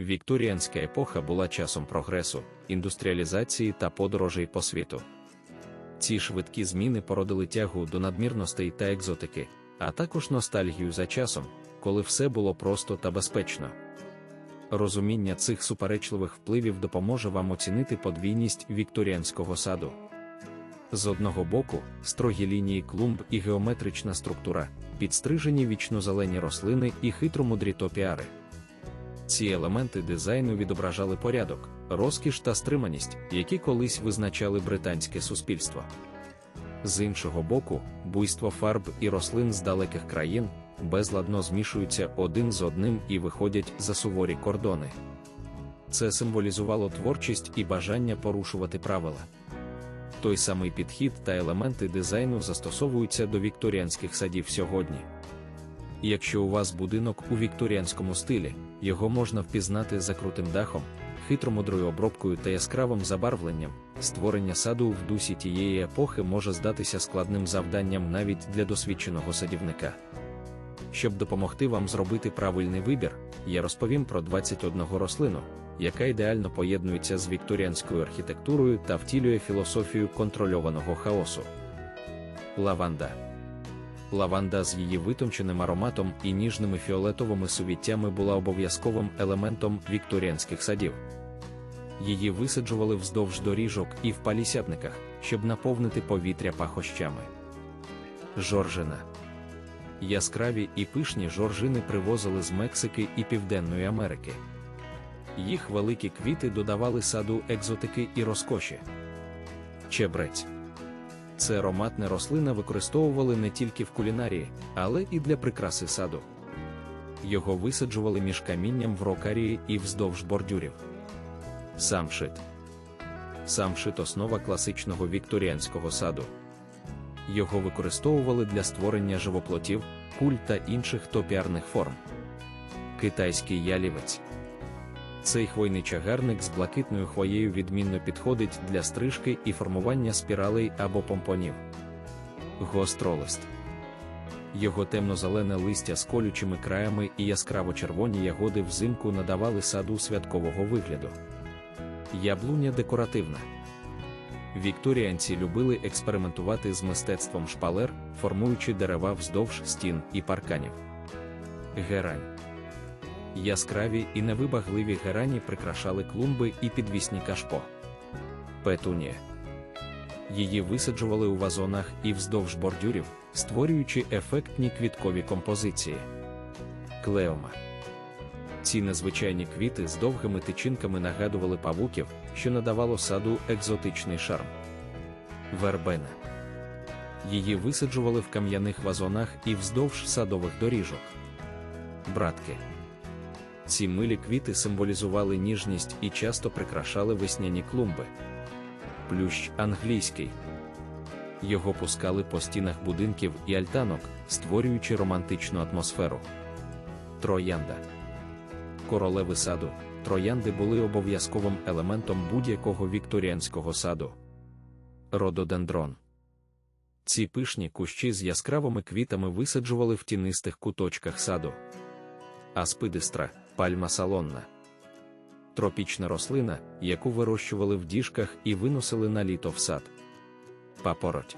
Вікторіанська епоха була часом прогресу, індустріалізації та подорожей по світу. Ці швидкі зміни породили тягу до надмірностей та екзотики, а також ностальгію за часом, коли все було просто та безпечно. Розуміння цих суперечливих впливів допоможе вам оцінити подвійність вікторіанського саду. З одного боку, строгі лінії клумб і геометрична структура, підстрижені вічнозелені рослини і хитромудрі топіари. Ці елементи дизайну відображали порядок, розкіш та стриманість, які колись визначали британське суспільство. З іншого боку, буйство фарб і рослин з далеких країн безладно змішуються один з одним і виходять за суворі кордони. Це символізувало творчість і бажання порушувати правила. Той самий підхід та елементи дизайну застосовуються до вікторіанських садів сьогодні. Якщо у вас будинок у вікторіанському стилі, його можна впізнати за крутим дахом, хитромудрою обробкою та яскравим забарвленням, створення саду в дусі тієї епохи може здатися складним завданням навіть для досвідченого садівника. Щоб допомогти вам зробити правильний вибір, я розповім про 21 рослину, яка ідеально поєднується з вікторіанською архітектурою та втілює філософію контрольованого хаосу. Лаванда. Лаванда з її витонченим ароматом і ніжними фіолетовими сувіттями була обов'язковим елементом вікторіанських садів. Її висаджували вздовж доріжок і в палісядниках, щоб наповнити повітря пахощами. Жоржина. Яскраві і пишні жоржини привозили з Мексики і Південної Америки. Їх великі квіти додавали саду екзотики і розкоші. Чебрець. Це ароматна рослина використовували не тільки в кулінарії, але і для прикраси саду. Його висаджували між камінням в рокарії і вздовж бордюрів. Самшит. Самшит основа класичного вікторіанського саду. Його використовували для створення живоплотів, куль та інших топіарних форм. Китайський ялівець. Цей хвойний чагарник з блакитною хвоєю відмінно підходить для стрижки і формування спіралей або помпонів. Гостролист. Його темно-зелене листя з колючими краями і яскраво-червоні ягоди взимку надавали саду святкового вигляду. Яблуня декоративна. Вікторіанці любили експериментувати з мистецтвом шпалер, формуючи дерева вздовж стін і парканів. Герань. Яскраві і невибагливі герані прикрашали клумби і підвісні кашпо. Петунія. Її висаджували у вазонах і вздовж бордюрів, створюючи ефектні квіткові композиції. Клеома. Ці незвичайні квіти з довгими тичинками нагадували павуків, що надавало саду екзотичний шарм. Вербена. Її висаджували в кам'яних вазонах і вздовж садових доріжок. Братки. Ці милі квіти символізували ніжність і часто прикрашали весняні клумби. Плющ англійський. Його пускали по стінах будинків і альтанок, створюючи романтичну атмосферу. Троянда. Королеви саду. Троянди були обов'язковим елементом будь-якого вікторіанського саду. Рододендрон. Ці пишні кущі з яскравими квітами висаджували в тінистих куточках саду. Аспидистра пальма салонна. Тропічна рослина, яку вирощували в діжках і виносили на літо в сад. Папороть.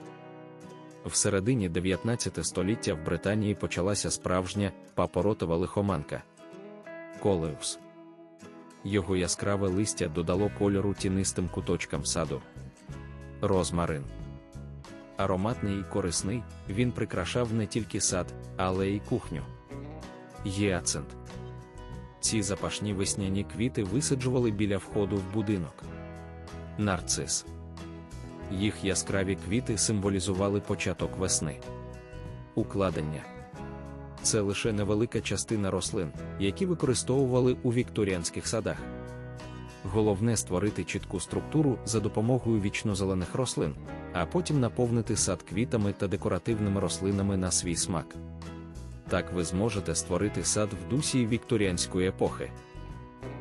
В середині 19 століття в Британії почалася справжня папоротова лихоманка. Колеус. Його яскраве листя додало кольору тінистим куточкам саду. Розмарин. Ароматний і корисний, він прикрашав не тільки сад, але й кухню. Гіацинт. Ці запашні весняні квіти висаджували біля входу в будинок. Нарцис. Їх яскраві квіти символізували початок весни. Укладення це лише невелика частина рослин, які використовували у вікторіанських садах. Головне створити чітку структуру за допомогою вічнозелених рослин, а потім наповнити сад квітами та декоративними рослинами на свій смак. Так ви зможете створити сад в дусі вікторіанської епохи.